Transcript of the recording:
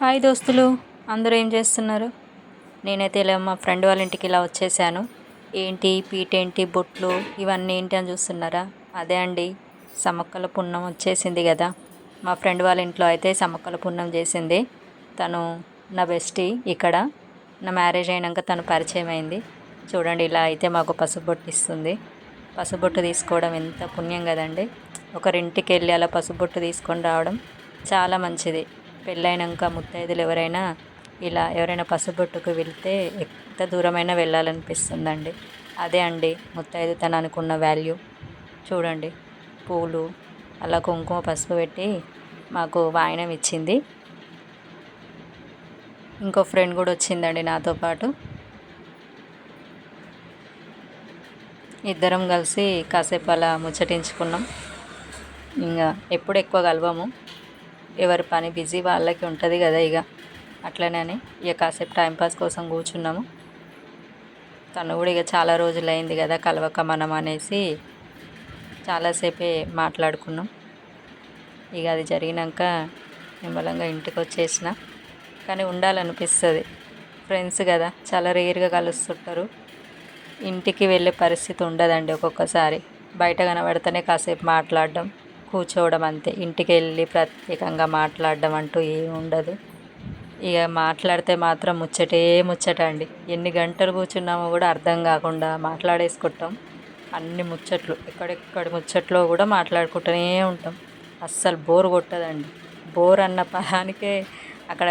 Hi దోస్తులు అందరూ ఏం చేస్తున్నారు? నేనైతే ఇలా మా ఫ్రెండ్ వాళ్ళ ఇంటికి ఇలా వచ్చేసాను. ఏంటి పీటేంటి బొట్లు ఇవన్నీ ఏంటి అని చూస్తున్నారా? అదే అండి సమ్మక్కల పున్నం వచ్చేసింది కదా. మా ఫ్రెండ్ వాళ్ళ ఇంట్లో అయితే సమ్మక్కల పుణ్యం చేసింది. తను నా బెస్టీ ఇక్కడ. నా మ్యారేజ్ అయినాక తను పరిచయం అయింది. చూడండి ఇలా అయితే మాకు పసుబొట్టు ఇస్తుంది. పసుబొట్టు తీసుకోవడం ఎంత పుణ్యం కదండి. ఒకరింటికి వెళ్ళి అలా పసుబొట్టు తీసుకొని రావడం చాలా మంచిది. పెళ్ళైనాక ముత్తైదులు ఎవరైనా ఇలా ఎవరైనా పసుబొట్టుకు వెళ్తే ఎంత దూరమైనా వెళ్ళాలనిపిస్తుందండి. అదే అండి ముత్తైదుతనానికి ఉన్న వాల్యూ. చూడండి పూలు అలా కుంకుమ పసుపు పెట్టి మాకు వాయనం ఇచ్చింది. ఇంకో ఫ్రెండ్ కూడా వచ్చిందండి నాతో పాటు. ఇద్దరం కలిసి కాసేపు అలా ముచ్చటించుకున్నాం. ఇంకా ఎప్పుడు ఎక్కువ కలవము. ఎవరి పని బిజీ వాళ్ళకి ఉంటుంది కదా ఇక అట్లనే అని ఇక కాసేపు టైంపాస్ కోసం కూర్చున్నాము. తను కూడా ఇక చాలా రోజులు అయింది కదా కలవక మనం అనేసి చాలాసేపే మాట్లాడుకున్నాం. ఇక అది జరిగినాక నిమ్మలంగా ఇంటికి వచ్చేసిన. కానీ ఉండాలనిపిస్తుంది. ఫ్రెండ్స్ కదా చాలా రేర్గా కలుస్తుంటారు. ఇంటికి వెళ్ళే పరిస్థితి ఉండదండి ఒక్కొక్కసారి. బయట కనబడితేనే కాసేపు మాట్లాడడం. కూర్చోవడం అంతే. ఇంటికి వెళ్ళి ప్రత్యేకంగా మాట్లాడడం అంటూ ఏమి ఉండదు. ఇక మాట్లాడితే మాత్రం ముచ్చటే ముచ్చట అండి. ఎన్ని గంటలు కూర్చున్నామో కూడా అర్థం కాకుండా మాట్లాడేసుకుంటాం. అన్ని ముచ్చట్లు ఎక్కడెక్కడ ముచ్చట్లో కూడా మాట్లాడుకుంటూనే ఉంటాం. అస్సలు బోర్ కొట్టదండి. బోర్ అన్న పదానికే అక్కడ